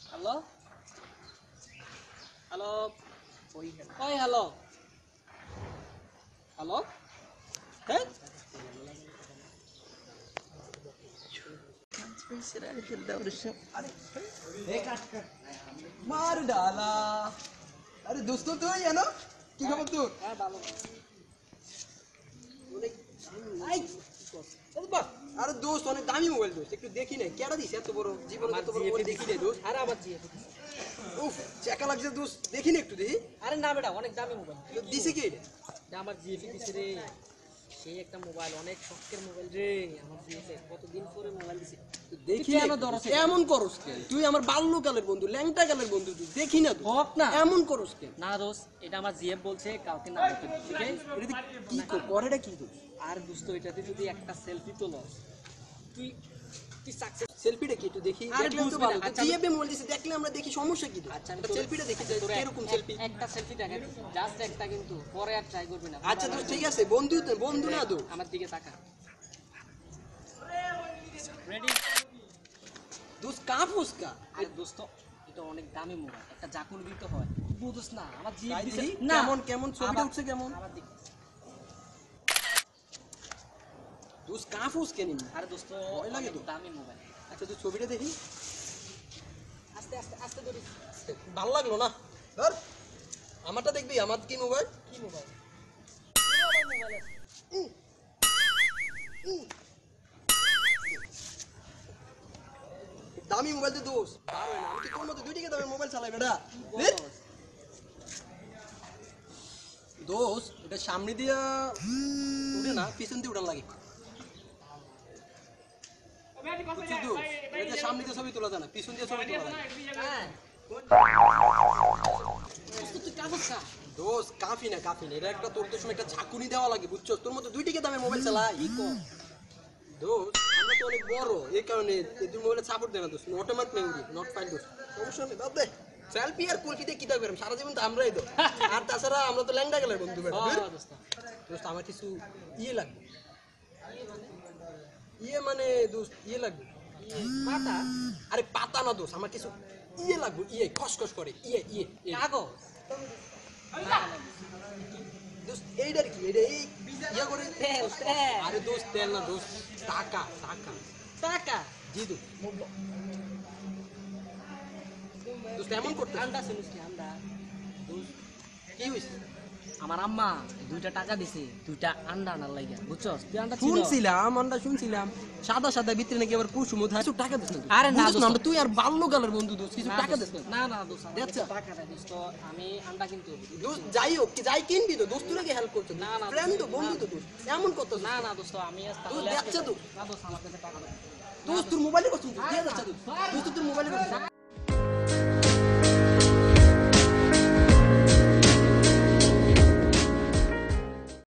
Hello hello ওই hello hello হ্যাঁ মার ডালা। আরে দোস্ত তুই জানো? কি খবর তোর? হ্যাঁ ভালো। আরে দোস্ত অনেক দামি মোবাইল দোস্ত একটু দেখি না কেডা দিস এত বড়? জীবনে এত বড় মোবাইল দেখি না দোস্ত। আরে আমার জিয়ে উফ চেকা লাগছে দোস্ত দেখি না একটু দেখি। আরে না বেটা অনেক দামি মোবাইল দিছে কি এটা আমার জিএফি দিছে রে। সেই একটা মোবাইল অনেক শখের মোবাইল রে আমার দিয়েছে কতদিন পরে মোবাইল দিছে? দেখি না কেন এমন করস কেন? তুই আমার বাল্যকালের বন্ধু ল্যাংটা কালের বন্ধু তুই দেখি না তুই। হক না। এমন করস কেন? না দোষ এটা আমার জিএফ বলছে কাউকে না বলতে ঠিক আছে কি কর- করেটা কি দোস আর দোস্ত এটাতে যদি একটা সেলফি তোলো তুই তুই সাকসেস সেলফিটা কি একটু দেখি? আরে দেখলে তো ভালো মোবাইল দিছে দেখলে আমরা দেখি সমস্যা কি আচ্ছা আমি সেলফিটা দেখি যে কীরকম সেলফি? একটা সেলফি দেখে জাস্ট একটা কিন্তু পরে আর ট্রাই করবি না। আচ্ছা দোস্ত ঠিক আছে বন্ধু তো বন্ধু না তো। আমার দিকে তাকা। রেডি দোস্ত উসকা আরে দোস্ত এটা অনেক দামি মোবাইল। একটা জাকুল দিতে হয়। বুঝছ না আমার জিএফ দিছে না। কেমন কেমন ছবিটা উঠছে কেমন? আমার দিকে আরে দোস্ত ভয় লাগে তো। দামি মোবাইল আচ্ছা তুই ছবিটা দেখি আস্তে আস্তে আস্তে ধরি ভালো লাগল না ধর আমারটা দেখবি আমার কি মোবাইল কি মোবাইল দামি মোবাইল তো দোষ বার হয় না আমি কি তোর মতো দুই টাকা মোবাইল চালাই বেটা দোষ এটা সামনে দিয়া উঠে না পিছন দিয়ে উঠান লাগে এটা সামনে দিয়ে ছবি তোলা যায় না পিছন দিয়ে ছবি তোলা যায় হ্যাঁ দোস্ত তুই কাগজ খা দোষ কাফি না কাফি না। এটা একটা তোর তো সময় একটা ঝাঁকুনি দেওয়া লাগে বুঝছ? তোর মতো দুই টাকা দামের মোবাইল চালাই কি কর। দোষ আমরা তো অনেক বড় এই কারণে তুই মোবাইলে সাপোর্ট দেয় না দোষ মেমরি নট ফাইল দোষ সমস্যা নেই বাদ দে সেলফি আর কুলফিতে কি থাকবে সারা জীবন তো আমরাই তো। আর তাছাড়া আমরা তো ল্যাংডা গেলে বন্ধু বেটা হ্যাঁ, দোস্ত। দোস্ত আমার কিছু ইয়ে লাগবে। ইয়ে মানে দোস্ত ইয়ে লাগবে। পাতা? আরে পাতা না দোষ আমার কিছু ইয়ে লাগবে ইয়ে খসখস করে ইয়ে ইয়ে ইয়ে। কাগজ? দোস্ত এইটার কি? এটা এই ইয়ে করে? তেল আরে দোস্ত তেল না দোস্ত টাকা টাকা। টাকা? জি দোস্ত দোস্ত এমন করতে আন্ডা শুনিস কি আন্ডা কি হয়েছে আমার আম্মা দুইটা টাকা দিছে দুইটা আন্ডা আনার লাগিয়া বুঝছস? তুই আন্ডা শুনছিলাম শুনছিলাম। সাদা সাদা ভিতরে নাকি আবার কুসুম থাকে কিছু টাকা দিস না আরে না দোস্ত। আমরা তুই আর বাল্যকালের বন্ধু দোস্ত কিছু টাকা দিস না না না দোস্ত দেখছ? টাকা নাই দোস্ত আমি আন্ডা কিনতে। দোস্ত যাই হোক কি যাই কিনবি তো? দোস্ত নাকি হেল্প করছ? না, না, ফ্রেন্ড তো বন্ধু তো দোস্ত এমন করতো না না দোস্ত আমি আজ তুই তাহলে দেখছ তো? না দোস্ত আমার কাছে টাকা দোস্ত তোর মোবাইলে করছ দিয়ে যাচ্ছে দোস্ত তোর মোবাইলে করছ